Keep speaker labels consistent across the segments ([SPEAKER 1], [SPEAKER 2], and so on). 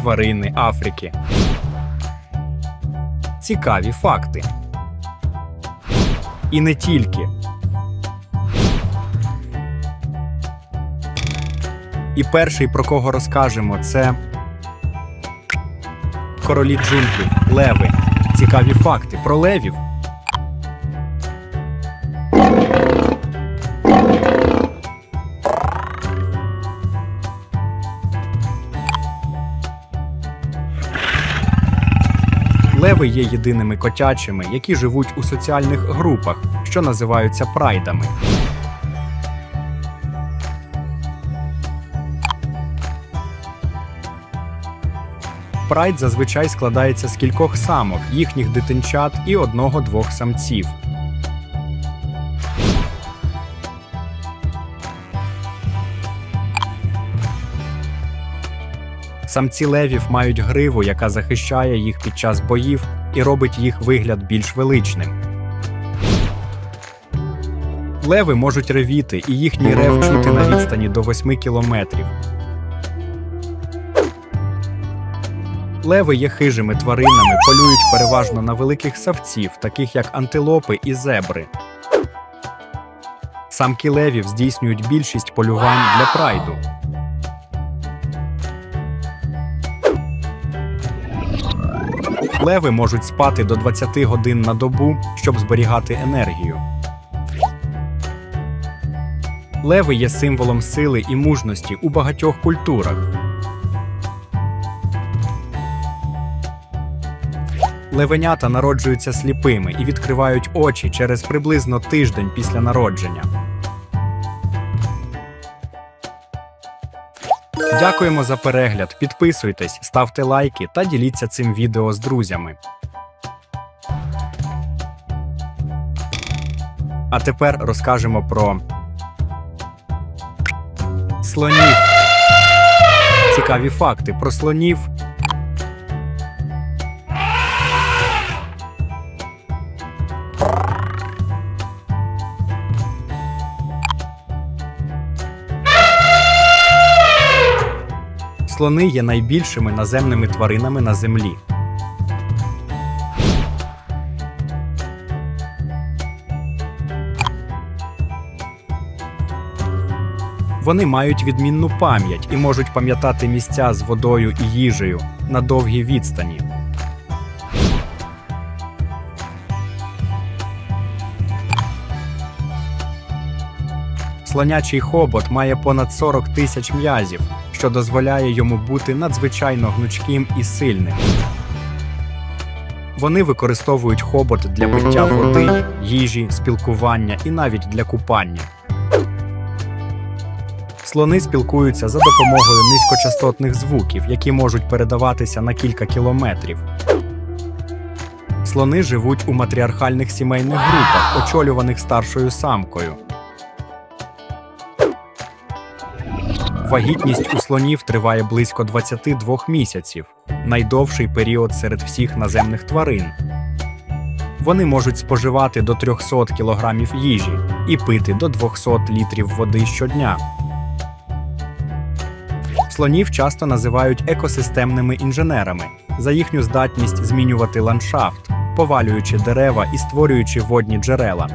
[SPEAKER 1] тварини Африки. Цікаві факти. І не тільки. І перший, про кого розкажемо, це королі джунглів, леви. Цікаві факти про левів. Леви є єдиними котячими, які живуть у соціальних групах, що називаються прайдами. Прайд зазвичай складається з кількох самок, їхніх дитинчат і одного-двох самців. Самці левів мають гриву, яка захищає їх під час боїв і робить їх вигляд більш величним. Леви можуть ревіти, і їхній рев чути на відстані до 8 кілометрів. Леви є хижими тваринами, полюють переважно на великих савців, таких як антилопи і зебри. Самки левів здійснюють більшість полювань для прайду. Леви можуть спати до 20 годин на добу, щоб зберігати енергію. Леви є символом сили і мужності у багатьох культурах. Левенята народжуються сліпими і відкривають очі через приблизно тиждень після народження. Дякуємо за перегляд. Підписуйтесь, ставте лайки та діліться цим відео з друзями. А тепер розкажемо про слонів. Цікаві факти про слонів. Слони є найбільшими наземними тваринами на землі. Вони мають відмінну пам'ять і можуть пам'ятати місця з водою і їжею на довгій відстані. Слонячий хобот має понад 40 тисяч м'язів, що дозволяє йому бути надзвичайно гнучким і сильним. Вони використовують хобот для пиття води, їжі, спілкування і навіть для купання. Слони спілкуються за допомогою низькочастотних звуків, які можуть передаватися на кілька кілометрів. Слони живуть у матріархальних сімейних групах, очолюваних старшою самкою. Вагітність у слонів триває близько 22 місяців, найдовший період серед всіх наземних тварин. Вони можуть споживати до 300 кілограмів їжі і пити до 200 літрів води щодня. Слонів часто називають екосистемними інженерами за їхню здатність змінювати ландшафт, повалюючи дерева і створюючи водні джерела.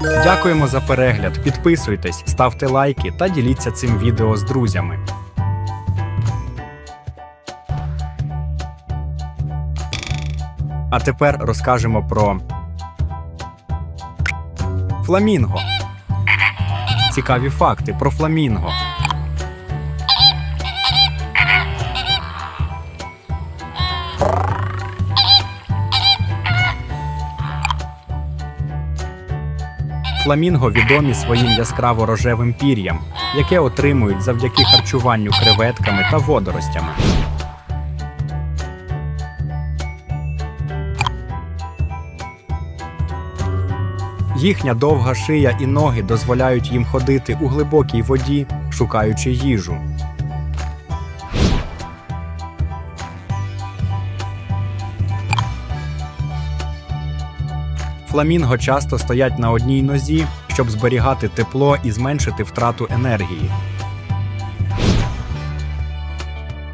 [SPEAKER 1] Дякуємо за перегляд. Підписуйтесь, ставте лайки та діліться цим відео з друзями. А тепер розкажемо про фламінго. Цікаві факти про фламінго. Фламінго відомі своїм яскраво рожевим пір'ям, яке отримують завдяки харчуванню креветками та водоростями. Їхня довга шия і ноги дозволяють їм ходити у глибокій воді, шукаючи їжу. Фламінго часто стоять на одній нозі, щоб зберігати тепло і зменшити втрату енергії.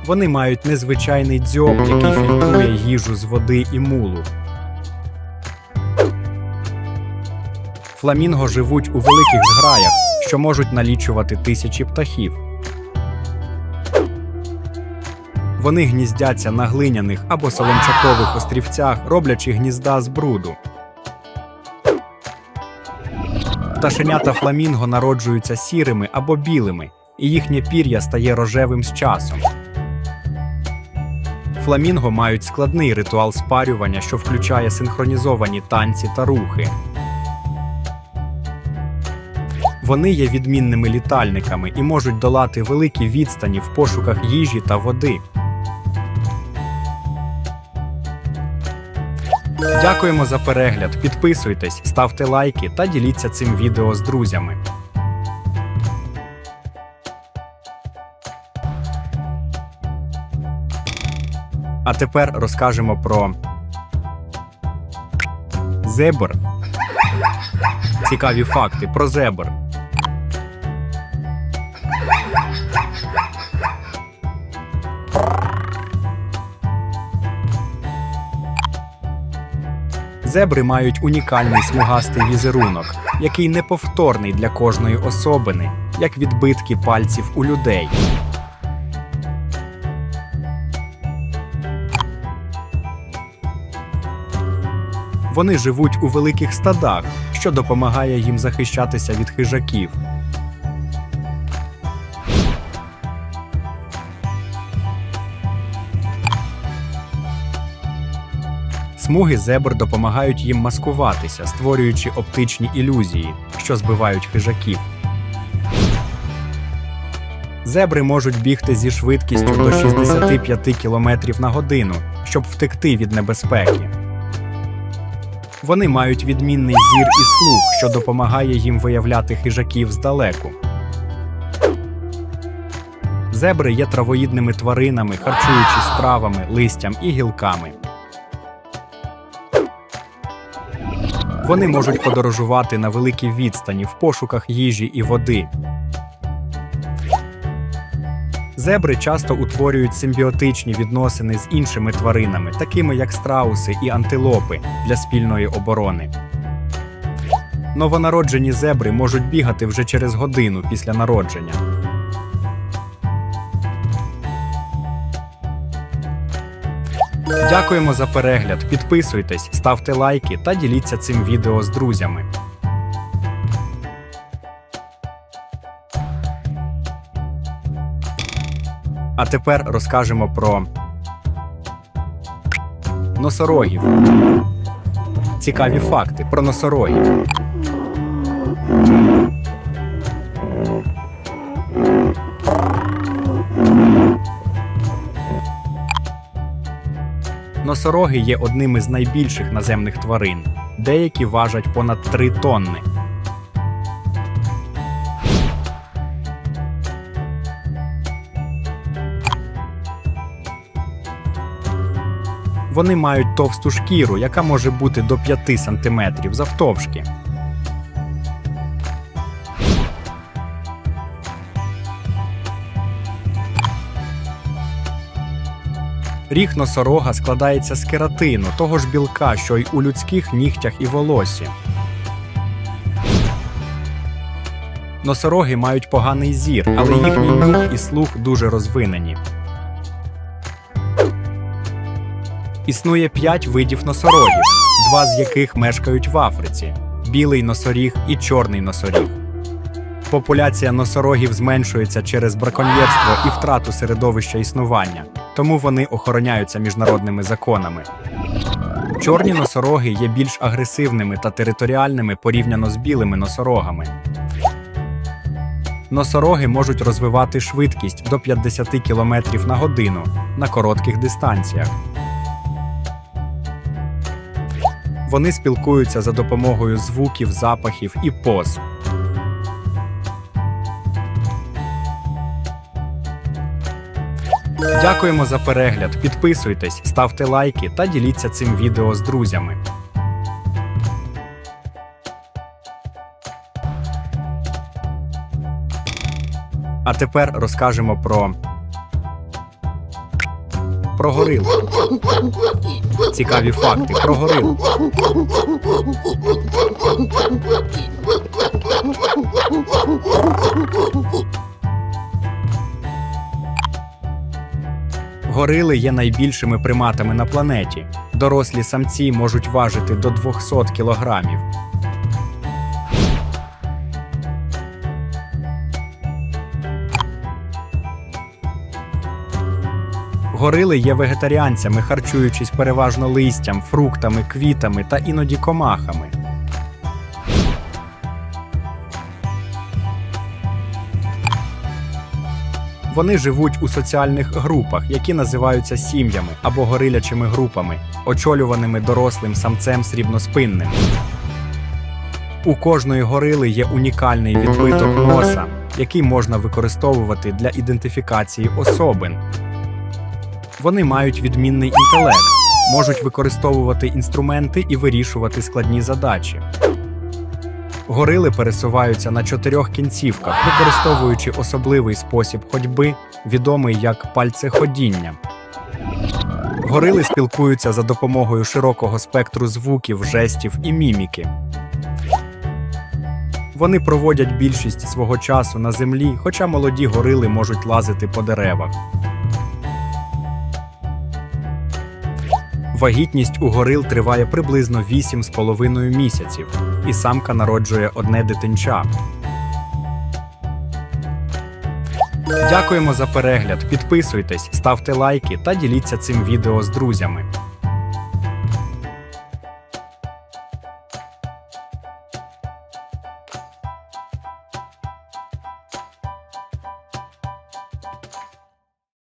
[SPEAKER 1] Вони мають незвичайний дзьоб, який фільтрує їжу з води і мулу. Фламінго живуть у великих зграях, що можуть налічувати тисячі птахів. Вони гніздяться на глиняних або соломчакових острівцях, роблячи гнізда з бруду. Пташенята фламінго народжуються сірими або білими, і їхнє пір'я стає рожевим з часом. Фламінго мають складний ритуал спарювання, що включає синхронізовані танці та рухи. Вони є відмінними літальниками і можуть долати великі відстані в пошуках їжі та води. Дякуємо за перегляд. Підписуйтесь, ставте лайки та діліться цим відео з друзями. А тепер розкажемо про зебр. Цікаві факти про зебр. Зебри мають унікальний смугастий візерунок, який неповторний для кожної особини, як відбитки пальців у людей. Вони живуть у великих стадах, що допомагає їм захищатися від хижаків. Смуги зебр допомагають їм маскуватися, створюючи оптичні ілюзії, що збивають хижаків. Зебри можуть бігти зі швидкістю до 65 км на годину, щоб втекти від небезпеки. Вони мають відмінний зір і слух, що допомагає їм виявляти хижаків здалеку. Зебри є травоїдними тваринами, харчуючись травами, листям і гілками. Вони можуть подорожувати на великій відстані в пошуках їжі і води. Зебри часто утворюють симбіотичні відносини з іншими тваринами, такими як страуси і антилопи, для спільної оборони. Новонароджені зебри можуть бігати вже через годину після народження. Дякуємо за перегляд. Підписуйтесь, ставте лайки та діліться цим відео з друзями. А тепер розкажемо про носорогів. Цікаві факти про носорогів. Носороги є одним із найбільших наземних тварин. Деякі важать понад 3 тонни. Вони мають товсту шкіру, яка може бути до 5 см завтовшки. Ріг носорога складається з кератину, того ж білка, що й у людських нігтях і волосі. Носороги мають поганий зір, але їхній нюх і слух дуже розвинені. Існує п'ять видів носорогів, два з яких мешкають в Африці: білий носоріг і чорний носоріг. Популяція носорогів зменшується через браконьєрство і втрату середовища існування, тому вони охороняються міжнародними законами. Чорні носороги є більш агресивними та територіальними порівняно з білими носорогами. Носороги можуть розвивати швидкість до 50 км на годину на коротких дистанціях. Вони спілкуються за допомогою звуків, запахів і поз. Дякуємо за перегляд. Підписуйтесь, ставте лайки та діліться цим відео з друзями. А тепер розкажемо про про горил. Цікаві факти про горил. Горили є найбільшими приматами на планеті. Дорослі самці можуть важити до 200 кілограмів. Горили є вегетаріанцями, харчуючись переважно листям, фруктами, квітами та іноді комахами. Вони живуть у соціальних групах, які називаються сім'ями або горилячими групами, очолюваними дорослим самцем срібноспинним. У кожної горили є унікальний відбиток носа, який можна використовувати для ідентифікації особин. Вони мають відмінний інтелект, можуть використовувати інструменти і вирішувати складні задачі. Горили пересуваються на чотирьох кінцівках, використовуючи особливий спосіб ходьби, відомий як пальцеходіння. Горили спілкуються за допомогою широкого спектру звуків, жестів і міміки. Вони проводять більшість свого часу на землі, хоча молоді горили можуть лазити по деревах. Вагітність у горил триває приблизно 8,5 місяців, і самка народжує одне дитинча. Дякуємо за перегляд. Підписуйтесь, ставте лайки та діліться цим відео з друзями.